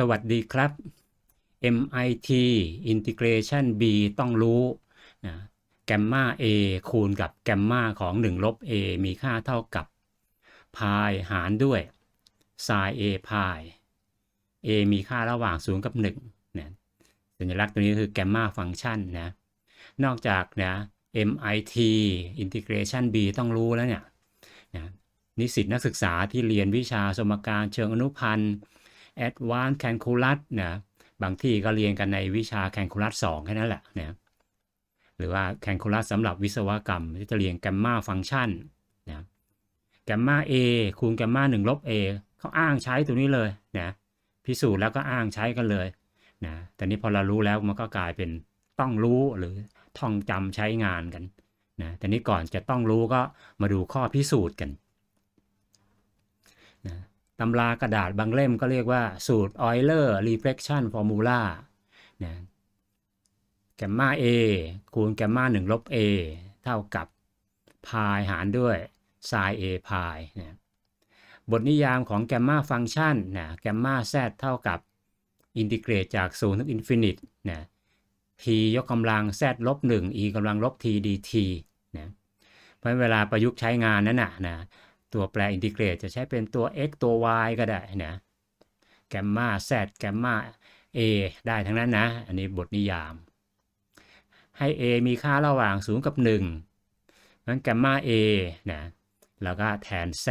สวัสดีครับ MIT Integration B ต้องรู้นะแกมมา A คูณกับแกมมาของ 1 ลบ A มีค่าเท่ากับพายหารด้วย sin A พาย A มีค่าระหว่าง 0 กับ1นะสัญลักษณ์ตัวนี้คือแกมมาฟังก์ชันนะ นอกจากนะ MIT Integration B ต้องรู้แล้วเนี่ยนะนิสิตนักศึกษาที่เรียนวิชาสมการเชิงอนุพันธ์ Advanced Calculus นะบางที่ก็เรียนกันในวิชา Calculus 2แค่นั้นแหละนะหรือว่า Calculus สำหรับวิศวกรรมที่จะเรียนแกมมาฟังก์ชันนะแกมมา A คูณแกมมา1ลบ A เขาอ้างใช้ตัวนี้เลยนะพิสูจน์แล้วก็อ้างใช้กันเลยนะแต่นี้พอเรารู้แล้วมันก็กลายเป็นต้องรู้หรือท่องจำใช้งานกันนะแต่นี้ก่อนจะต้องรู้ก็มาดูข้อพิสูจน์กัน ตำรากระดาษบางเล่มก็เรียกว่าสูตร Euler reflection formula นะแกมมา A คูณแกมมา1ลบ A เท่ากับพายหารด้วย sin A พายนะบทนิยามของแกมมาฟังก์ชันนะแกมมา z เท่ากับอินทิเกรตจาก0ถึงอินฟินิตนะ t ยกกำลัง z ลบ1 e กำลังลบ t dt นะเพราะเวลาประยุกต์ใช้งานนั้นนะนะ ตัวแปรอินทิเกรตจะใช้เป็นตัว x ตัว y ก็ได้นะแกมมา z แกมมา a ได้ทั้งนั้นนะ อันนี้บทนิยาม ให้ a มีค่าระหว่าง 0 กับ1นั้นแกมมา a นะแล้วก็แทน z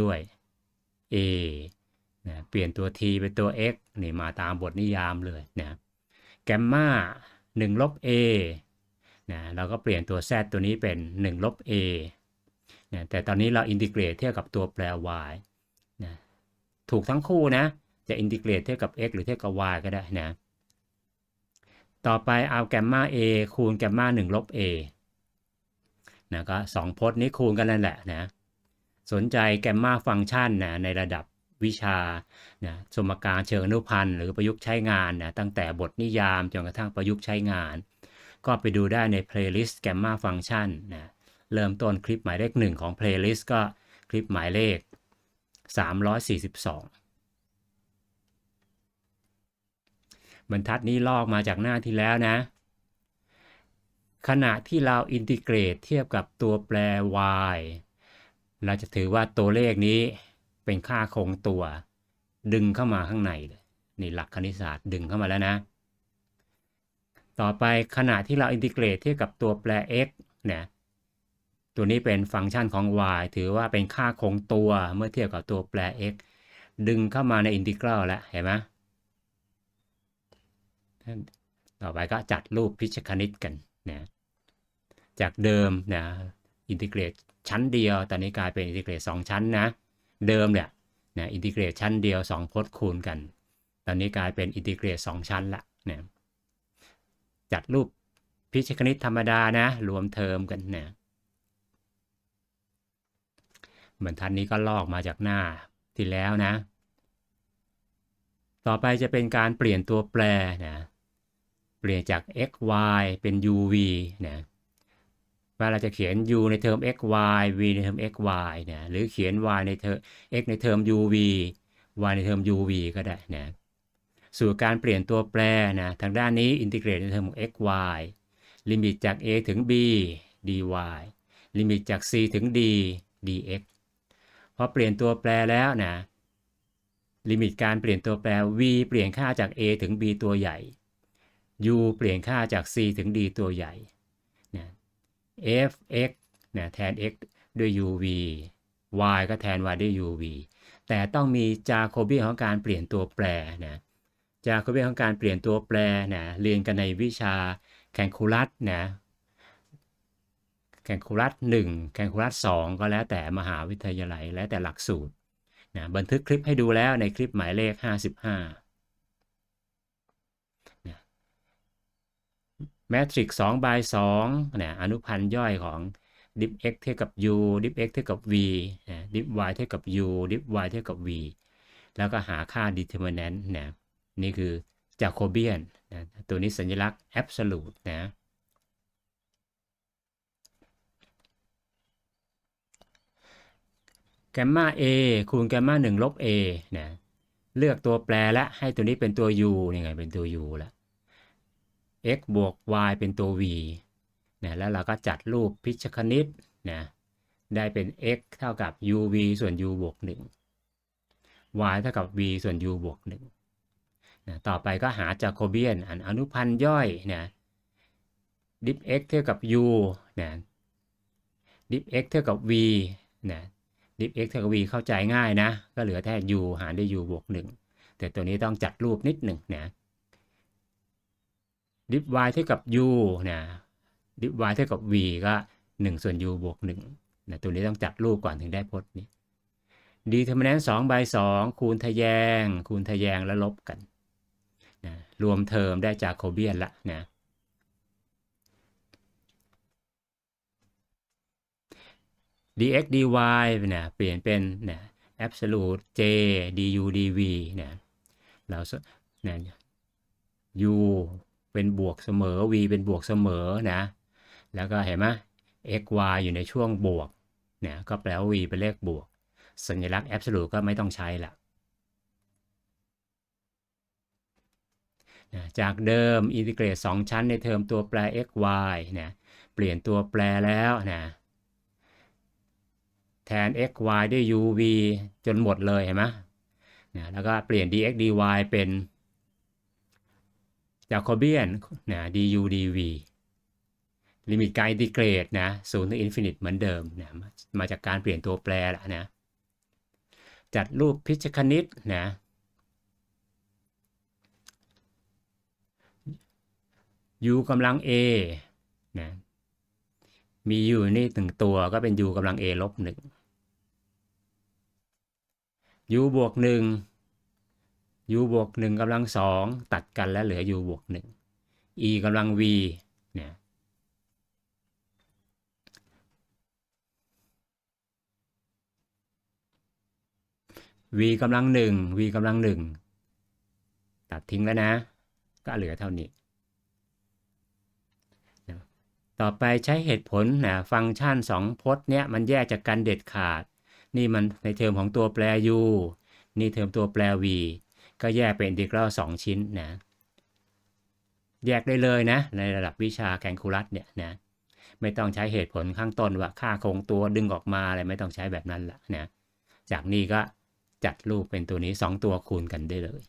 ด้วย a นะเปลี่ยนตัว t เป็นตัว x นี่มาตามบทนิยามเลยนะแกมมา1ลบ a นะเราก็เปลี่ยนตัว z ตัวนี้เป็น1ลบ a นะแต่ตอนนี้เราอินทิเกรตเทียบกับตัวแปร y นะถูกทั้งคู่นะจะอินทิเกรตเทียบกับ x หรือเทียบกับ y ก็ได้นะต่อไปเอาแกมมา a คูณแกมมา1ลบ a นะก็สองพจน์นี้คูณกันนั่นแหละนะสนใจแกมมาฟังก์ชันนะในระดับวิชานะสมการเชิงอนุพันธ์หรือประยุกต์ใช้งานนะตั้งแต่บทนิยามจนกระทั่งประยุกต์ใช้งาน ก็ไปดูได้ใน playlist Gamma Function นะ เริ่มต้นคลิปหมายเลขหนึ่งของ playlist ก็คลิปหมายเลข 342 บรรทัดนี้ลอกมาจากหน้าที่แล้วนะ ขณะที่เราอินทิเกรตเทียบกับตัวแปร y เราจะถือว่าตัวเลขนี้เป็นค่าคงตัว ดึงเข้ามาข้างในนี่หลักคณิตศาสตร์ดึงเข้ามาแล้วนะ ต่อไปขณะที่เราอินทิเกรตเทียบกับตัวแปร x เนี่ย ตัวนี้เป็นฟังก์ชันของ y ถือว่าเป็นค่าคงตัวเมื่อเทียบกับตัวแปร x ดึงเข้ามาในอินทิกรัลแล้วเห็นไหมต่อไปก็จัดรูปพิชคณิตกันนะจากเดิมนะอินทิเกรตชั้นเดียว ตอนนี้กลายเป็นอินทิเกรต2ชั้นนะ เดิมเนี่ยนะอินทิเกรตชั้นเดียว 2พจน์คูณกัน ตอนนี้กลายเป็นอินทิเกรต2ชั้นละนะจัดรูปพิชคณิตธรรมดานะ รวมเทอมกันนะ บรรทัดนี้ก็ลอกมาจากหน้าที่แล้วนะ ต่อไปจะเป็นการเปลี่ยนตัวแปรนะเปลี่ยนจาก x y เป็น u v นะว่าเราจะเขียน u ในเทอม x y v ในเทอม x y นะหรือเขียน y ในเทอม x ในเทอม u v y ในเทอม u v ก็ได้นะสู่การเปลี่ยนตัวแปรนะทางด้านนี้อินทิเกรตในเทอมของ x y ลิมิตจาก a ถึง b dy ลิมิตจาก c ถึง d dx พอเปลี่ยนตัวแปรแล้วนะลิมิตการเปลี่ยนตัวแปร v เปลี่ยนค่าจาก a ถึง b ตัวใหญ่ u เปลี่ยนค่าจาก c ถึง d ตัวใหญ่นะ f x นะแทน x ด้วย uv y ก็แทน y ด้วย uv แต่ต้องมีจาโคบีของการเปลี่ยนตัวแปรนะจาโคบีของการเปลี่ยนตัวแปรนะเรียนกันในวิชาแคลคูลัสนะ แคลคูลัส1แคลคูลัส2ก็แล้วแต่มหาวิทยาลัยแล้วแต่หลักสูตรนะบันทึกคลิปให้ดูแล้วในคลิปหมายเลข 55นะแมทริกซ์2 by 2นะอนุพันธ์ย่อยของดิฟ x เท่ากับ u ดิฟ x เท่ากับ v นะดิฟ y เท่ากับ u ดิฟ y เท่ากับ v แล้วก็หาค่า determinant นะนี่คือจาโคเบียนนะตัวนี้สัญลักษณ์ absolute นะ แกมมา a คูณแกมมา1ลบ a นะเลือกตัวแปรและให้ตัวนี้เป็นตัว u นี่ไงเป็นตัว u แล้ว x บวก y เป็นตัว v นะแล้วเราก็จัดรูปพิชคณิตนะได้เป็น x เท่ากับ uv ส่วน u บวก 1 y เท่ากับ v ส่วน u บวก1นะต่อไปก็หาจาโคเบียนอันอนุพันธ์ย่อยนะดิฟ x เท่ากับ u นะดิฟ x เท่ากับ v นะ ดิฟ x เท่ากับ v เข้าใจง่ายนะ ก็เหลือแค่ u หารด้วย u บวก 1 แต่ตัวนี้ต้องจัดรูปนิดหนึ่งนะดิฟ y เท่ากับ u นะดิฟ y เท่ากับ v ก็ 1 ส่วน u บวก1นะตัวนี้ต้องจัดรูปก่อนถึงได้พจน์นี้ determinant 2 by 2คูณทะแยง คูณทะแยงแล้วลบกันนะรวมเทอมได้จากโคเบียนละนะ dx dy นะเปลี่ยนเป็นเนะ absolute j du dv นะเราเนะ u เป็นบวกเสมอ v เป็นบวกเสมอนะ แล้วก็เห็นไหม x y อยู่ในช่วงบวกเนะก็แปลว่า v เป็นเลขบวก สัญลักษณ์ absolute ก็ไม่ต้องใช้ละจากเดิมอินทิเกรต 2 ชั้นในเทอมตัวแปร x y นะเปลี่ยนตัวแปรแล้วนะ แทน x y ด้วย u v จนหมดเลยเห็นไหมนะแล้วก็เปลี่ยน dx dy เป็นจาโคเบียนนะ du dv ลิมิตการอินทิเกรตนะศูนย์ถึงอินฟินิตเหมือนเดิมนะมาจากการเปลี่ยนตัวแปรละนะจัดรูปพิชคณิตนะ u กำลัง a นะมี u นี่หนึ่งตัวก็เป็น u กำลัง a ลบหนึ่ง u บวกหนึ่ง u บวกหนึ่งกำลังสองตัดกันแล้วเหลือ u บวกหนึ่ง e กำลัง v นะ v กำลังหนึ่ง v กำลังหนึ่งตัดทิ้งแล้วนะ ก็เหลือเท่านี้ ต่อไปใช้เหตุผลนะฟังก์ชัน2พจน์เนี้ยมันแยกจากกันเด็ดขาด นี่มันในเทอมของตัวแปร u นี่เทอมตัวแปร v ก็แยกเป็นอินทิกรัล2ชิ้นนะแยกได้เลยนะ ในระดับวิชาแคลคูลัสเนี่ยนะไม่ต้องใช้เหตุผลข้างต้นว่าค่าคงตัวดึงออกมาอะไรไม่ต้องใช้แบบนั้นละนะจากนี้ก็จัดรูปเป็นตัวนี้ 2 ตัวคูณกันได้เลย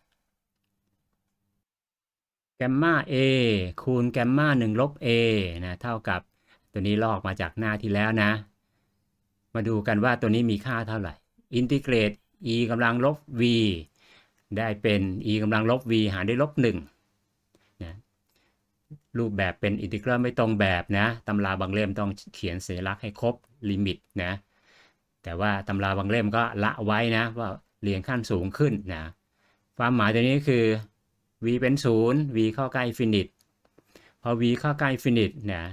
แกมมา a คูณแกมมา1ลบ a นะเท่ากับตัวนี้ลอกมาจากหน้าที่แล้วนะ มาดูกันว่าตัวนี้มีค่าเท่าไหร่อินทิเกรต e กำลังลบ v ได้เป็น e กำลังลบ v หารด้วยลบ1นะรูปแบบเป็นอินทิเกรัลไม่ตรงแบบนะตำราบางเล่มต้องเขียนสัญลักษณ์ให้ครบลิมิตนะแต่ว่าตำราบางเล่มก็ละไว้นะว่าเรียงขั้นสูงขึ้นนะความหมายตัวนี้คือ v เป็น 0 v เข้าใกล้ฟินิตพอ v เข้าใกล้ฟินิตนะ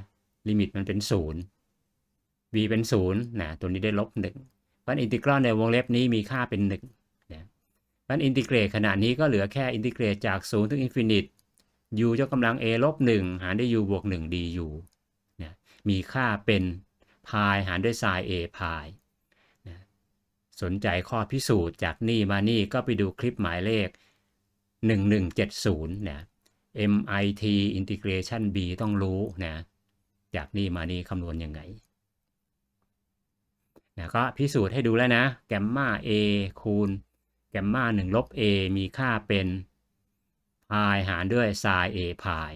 ลิมิตมันเป็น 0 v เป็น0นะตัวนี้ได้ลบ1เพราะอินทิกรัลในวงเล็บนี้มีค่าเป็น1นะเพราะอินทิเกรตขณะนี้ก็เหลือแค่อินทิเกรตจาก 0 ถึงอินฟินิต u ยกกำลัง a ลบ1หารด้วย u บวก1 du นะมีค่าเป็นพายหารด้วย sin a พายสนใจข้อพิสูจน์จากนี่มานี่ก็ไปดูคลิปหมายเลข 1170นะ MIT Integration B ต้องรู้นะ จากนี่มานี่คำนวณยังไง นะก็พิสูจน์ให้ดูแล้วนะ แกมมา A คูณ แกมมา1ลบ A มีค่าเป็นพายหารด้วย sin A พาย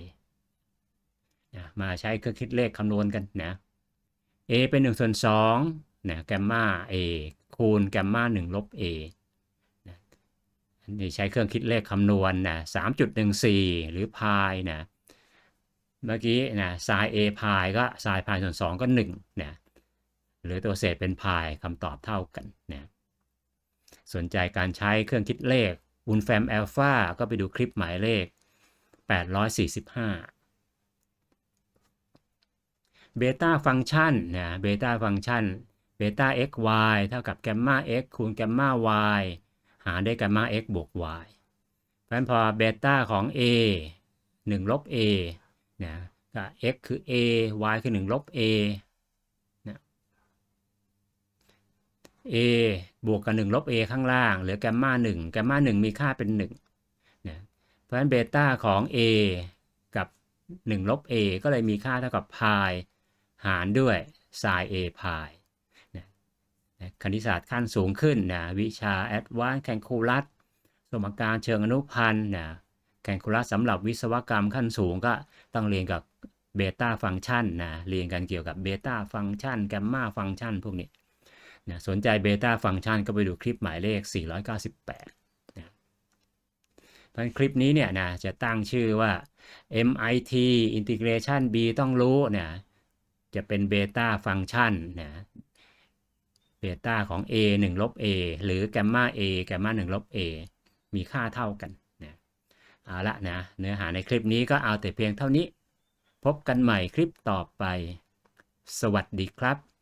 นะมาใช้เครื่องคิดเลขคำนวณกันนะ A เป็น1ส่วน2นะแกมมา A คูณแกมมา1ลบ a นะนี่ใช้เครื่องคิดเลขคำนวณนะ3.14 หรือพายนะเมื่อกี้นะ sin a พายก็ sin พายส่วน 2 ก็1นะ หรือตัวเศษเป็นพายคำตอบเท่ากันนะสนใจการใช้เครื่องคิดเลขอุนแฟมอัลฟาก็ไปดูคลิปหมายเลข 845เบต้าฟังก์ชันนะเบต้าฟังก์ชันเบต้า x y เท่ากับแกมมา x คูณแกมมา y หารด้แกมมา x บวก y เพราะฉะนั้นพอเบต้าของ a 1 ลบ a นะก็ x คือ a y คือ 1 ลบ a นะ a บวกกับ 1 ลบ a ข้างล่าง เหลือแกมมา1แกมมา1มีค่าเป็น1นะเพราะฉะนั้นเบต้าของ a กับ 1 ลบ a ก็เลยมีค่าเท่ากับพายหารด้วย sin a พายนะนะคณิตศาสตร์ขั้นสูงขึ้นนะวิชา Advanced Calculus สมการเชิงอนุพันธ์นะแคลคูลัสสำหรับวิศวกรรมขั้นสูงก็ต้องเรียนกับเบต้าฟังก์ชันนะเรียนกันเกี่ยวกับเบต้าฟังก์ชันแกมมาฟังก์ชันพวกนี้ นะสนใจเบต้าฟังก์ชันก็ไปดูคลิปหมายเลข 498นะเพราะฉะนั้นคลิปนี้เนี่ยนะจะตั้งชื่อว่า MIT Integration B ต้องรู้เนี่ยจะเป็นเบต้าฟังก์ชันนะเบต้าของ A 1ลบ A หรือแกมมา A แกมมา1ลบ A มีค่าเท่ากันนะเอาละนะเนื้อหาในคลิปนี้ก็เอาแต่เพียงเท่านี้ พบกันใหม่คลิปต่อไป สวัสดีครับ